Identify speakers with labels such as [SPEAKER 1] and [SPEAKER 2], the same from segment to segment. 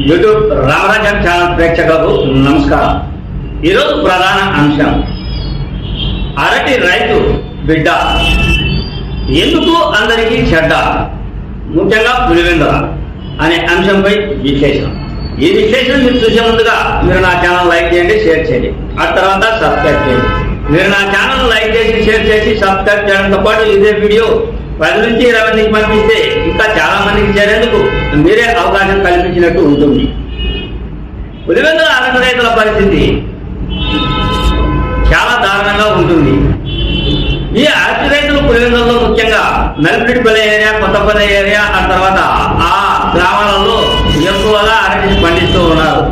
[SPEAKER 1] YouTube Ramarajan channel ప్రేక్షకులకు నమస్కారం. ఈరోజు ప్రధాన అంశం అరటి రైతు బిడ్డ. ఎందుకు అందరికీ చెడ్డ? ముఖ్యంగా పులివెందుల అనే అంశంపై విశేషం. ఈ విశేషం మీరు చూసే ముందుగా మీరు నా ఛానల్ లైక్ చేయండి షేర్ చేయండి. ఆ తర్వాత సబ్స్క్రైబ్ చేయండి. మీరు నా ఛానల్ లైక్ చేసి షేర్ చేసి సబ్స్క్రైబ్ చేయడంతో పాటు ఇదే వీడియో పది నుంచి ఇరవై మందికి పంపిస్తే ఇంకా చాలా మందికి చేరేందుకు మీరే అవకాశం కల్పించినట్టు ఉంటుంది. పులివెందుల అరటి రైతుల పరిస్థితి చాలా దారుణంగా ఉంటుంది. ఈ అరటి రైతులు పులివెందులలో ముఖ్యంగా నల్పిడిపల్లి ఏరియా కొత్తపల్లి ఏరియా ఆ తర్వాత ఆ గ్రామాలలో ఎక్కువగా అరటిని పండిస్తూ ఉన్నారు.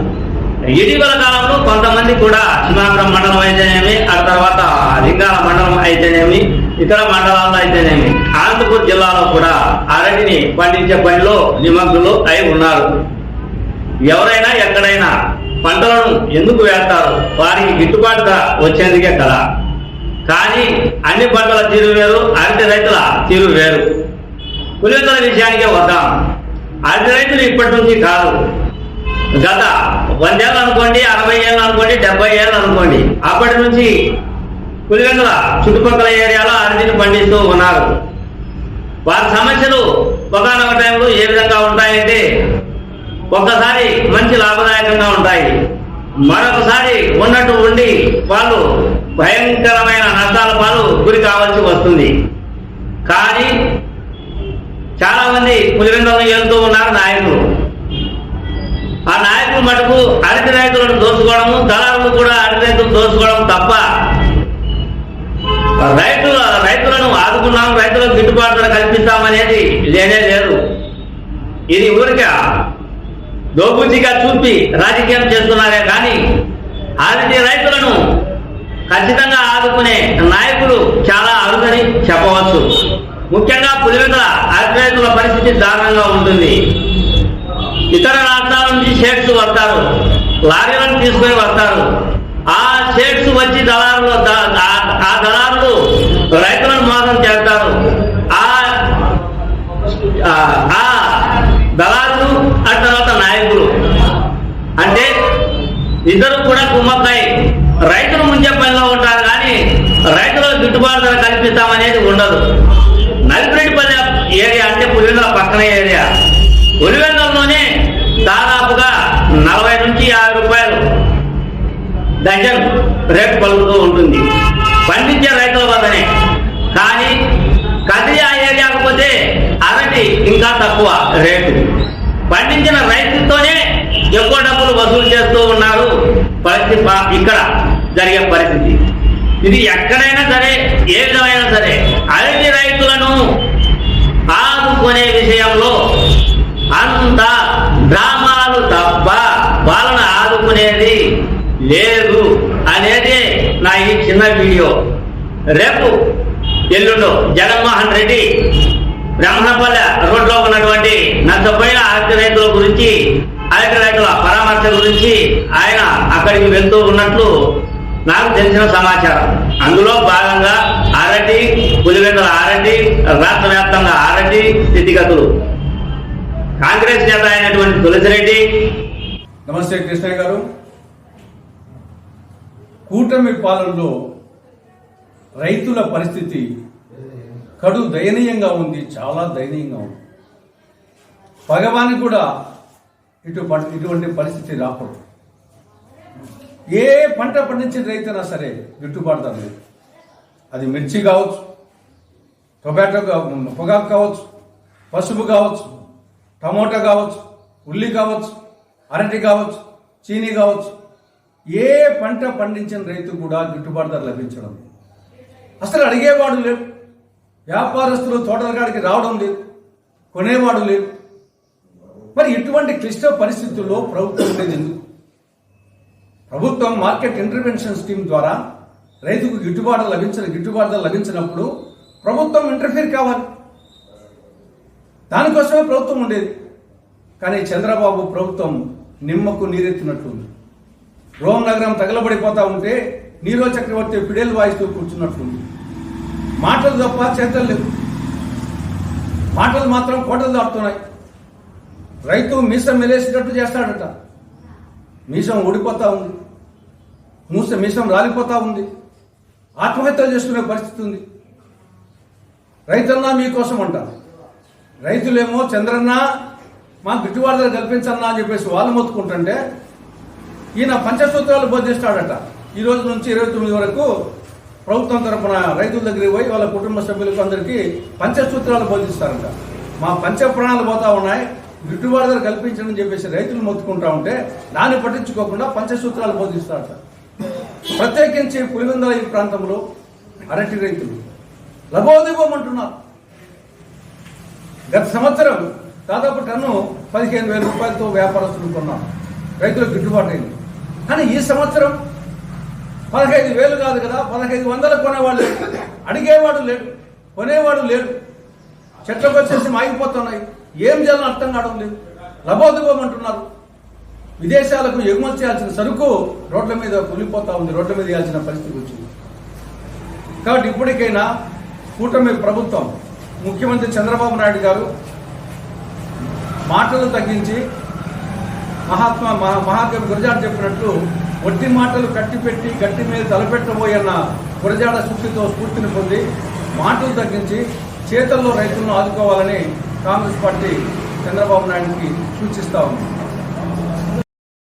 [SPEAKER 1] ఇటీవల కాలంలో కొంతమంది కూడా సింహాపురం మండలం అయితేనేమి ఆ తర్వాత లింగాల మండలం అయితేనేమి ఇతర మండలాలు పండించే పనిలో నిమగ్నులు అయి ఉన్నారు. ఎవరైనా ఎక్కడైనా పంటలను ఎందుకు వేస్తారు? వారికి గిట్టుబాటు ధర వచ్చేందుకే కదా. కానీ అన్ని పంటల తీరు వేరు అరటి రైతుల తీరు వేరు. పులివెందుల విషయానికే వద్దాం. అరటి రైతులు ఇప్పటి నుంచి కాదు. గత వందేళ్ళు అనుకోండి అరవై ఏళ్ళు అనుకోండి డెబ్బై ఏళ్ళు అనుకోండి అప్పటి నుంచి పులివెందుల చుట్టుపక్కల ఏరియాలో అరటిని పండిస్తూ ఉన్నారు. వారి సమస్యలు ఒకనొక టైంలో ఏ విధంగా ఉంటాయంటే ఒక్కసారి మంచి లాభదాయకంగా ఉంటాయి. మరొకసారి ఉన్నట్టు ఉండి వాళ్ళు భయంకరమైన నష్టాల పాలు గురి కావాల్సి వస్తుంది. కానీ చాలా మంది పులివెందులను వెళ్తూ ఉన్నారు నాయకులు. ఆ నాయకులు మటుకు అరటి రైతులను దోచుకోవడము దళారులు కూడా అరటి రైతులు దోచుకోవడం తప్ప రైతుల రైతులను ఆదుకున్నాం రైతులకు గిట్టుబాటు ధర కల్పిస్తామనేది లేనే లేదు. ఇది ఊరిక దోబుద్ధిగా చూపి రాజకీయం చేస్తున్నారే కానీ అరటి రైతులను ఖచ్చితంగా ఆదుకునే నాయకులు చాలా అరుదని చెప్పవచ్చు. ముఖ్యంగా పులివెందుల అరటి పరిస్థితి దారుణంగా ఉంటుంది. ఇతర రాష్ట్రాల నుంచి షేడ్స్ వస్తారు లారీలను తీసుకొని వస్తారు. ఆ షేడ్స్ వచ్చి దళారులు ఆ- దళారులు రైతులను మోసం చేస్తారు. ఆ ఆ- దళారులు ఆ తర్వాత నాయకులు. అంటే ఇద్దరు కూడా కుమ్మక్కై రైతులు ముంచే పనిలో ఉంటారు కానీ రైతులకు గిట్టుబాటు ధర కల్పిస్తామనేది ఉండదు. నలిపిరెడ్డిపల్లి ఏరియా అంటే పులివెందుల పక్కన ఏరియా. రేటు పలుకుతూ ఉంటుంది. పండించే రైతుల వల్లనే. కానీ కదిరి ఆ ఏరియాకు పోతే అరటి ఇంకా తక్కువ రేటు. పండించిన రైతుతోనే ఎక్కువ డబ్బులు వసూలు చేస్తూ ఉన్నారు పరిస్థితి ఇక్కడ జరిగే పరిస్థితి. ఇది ఎక్కడైనా సరే ఏ విధమైనా సరే అరటి రైతులను ఆదుకునే విషయంలో అంత డ్రామాలు తప్ప వాళ్ళను ఆదుకునేది లేదు. ఇది ఈ చిన్న వీడియో. రేపు ఎల్లుండు జగన్మోహన్ రెడ్డి బ్రాహ్మణపల్లె రోడ్లో ఉన్నటువంటి నష్టపోయిన అరటి రైతుల గురించి ఆర్థిక రైతుల పరామర్శ గురించి ఆయన అక్కడికి వెళ్తూ ఉన్నట్లు నాకు తెలిసిన సమాచారం. అందులో భాగంగా అరటి పులివెందుల అరటి రాష్ట్ర వ్యాప్తంగా అరటి స్థితిగతులు. కాంగ్రెస్ నేత అయినటువంటి తులసిరెడ్డి.
[SPEAKER 2] నమస్తే కృష్ణయ్య గారు. కూటమి పాలనలో రైతుల పరిస్థితి కడు దయనీయంగా ఉంది చాలా దయనీయంగా ఉంది. భగవాన్ కూడా ఇటు ఇటువంటి పరిస్థితి రాకూడదు. ఏ పంట పండించిన రైతైనా సరే గిట్టుబాటు ధర లేదు. అది మిర్చి కావచ్చు టొబాటో కా- పొగాకు కావచ్చు పసుపు కావచ్చు టమోటా కావచ్చు ఉల్లి కావచ్చు అరటి కావచ్చు చీనీ కావచ్చు ఏ పంట పండించిన రైతు కూడా గిట్టుబాటు ధర లభించడం లేదు. అసలు అడిగేవాడు లేడు. వ్యాపారస్తులు తోటల కాడికి రావడం లేదు. కొనేవాడు లేదు మరి ఇటువంటి క్లిష్ట పరిస్థితుల్లో ప్రభుత్వం ఉండేది ఎందుకు? ప్రభుత్వం మార్కెట్ ఇంటర్వెన్షన్ స్కీమ్ ద్వారా రైతుకు గిట్టుబాటు లభించిన గిట్టుబాటు ధర లభించినప్పుడు ప్రభుత్వం ఇంటర్ఫీర్ కావాలి. దానికోసమే ప్రభుత్వం ఉండేది. కానీ చంద్రబాబు ప్రభుత్వం నిమ్మకు నీరెత్తినట్లుంది. రోమ్ నగరం తగలబడిపోతా ఉంటే నీరో చక్రవర్తి ఫిడేల్ వాయిస్తూ కూర్చున్నట్లుంది మాటలు తప్ప చేతలు లేవు. మాటలు మాత్రం కోటలు దాటుతున్నాయి. రైతు మీసం మెలేసేటట్టు చేస్తాడట. మీసం ఊడిపోతా ఉంది. మూస మీసం రాలిపోతా ఉంది. ఆత్మహత్యలు చేసుకునే పరిస్థితి ఉంది. రైతన్నా మీకోసం అంటారు రైతులేమో చంద్రన్న మా గిట్టుబాటు కల్పించన్నా అని చెప్పేసి వాళ్ళు మొత్తుకుంటుంటే ఈయన పంచసూత్రాలు బోధిస్తాడట. ఈ రోజు నుంచి ఇరవై తొమ్మిది వరకు ప్రభుత్వం తరపున రైతుల దగ్గరికి పోయి వాళ్ళ కుటుంబ సభ్యులకు అందరికీ పంచసూత్రాలు బోధిస్తారంట. మా పంచ ప్రాణాలు పోతా ఉన్నాయి. గిట్టుబాటు ధర కల్పించడం చెప్పేసి రైతులు మొత్తుకుంటా ఉంటే దాన్ని పట్టించుకోకుండా పంచసూత్రాలు బోధిస్తారట. ప్రత్యేకించి పులివెందల ఈ ప్రాంతంలో అరటి రైతులు. లభోదివ్వమంటున్నారు గత సంవత్సరం దాదాపు టన్ను పదిహేను వేల రూపాయలతో వ్యాపారస్తులు కొన్నారు రైతులకు గిట్టుబాటు అయింది. కానీ ఈ సంవత్సరం పదహైదు వేలు కాదు కదా పదహైదు వందలు కొనేవాడు లేడు అడిగేవాడు లేడు కొనేవాడు లేడు. చెట్లకు వచ్చేసి మాగిపోతున్నాయి. ఏం చేయాలని అర్థం కావడం లేదు. లబోదివ్వమంటున్నారు విదేశాలకు ఎగుమతి చేయాల్సిన సరుకు రోడ్ల మీద కూలిపోతా ఉంది రోడ్ల మీద వేయాల్సిన పరిస్థితి వచ్చింది. కాబట్టి ఇప్పటికైనా కూటమి ప్రభుత్వం ముఖ్యమంత్రి చంద్రబాబు నాయుడు గారు మాటలు తగ్గించి మహాత్మా మహా మహాకవి గురజాడ చెప్పినట్లు ఒట్టి మాటలు కట్టిపెట్టి గట్టి మీద తలపెట్టబోయన్న గురజాడ సూక్తితో స్ఫూర్తిని పొంది మాటలు తగ్గించి చేతల్లో రైతులను ఆదుకోవాలని కాంగ్రెస్ పార్టీ చంద్రబాబు నాయుడికి సూచిస్తా ఉంది.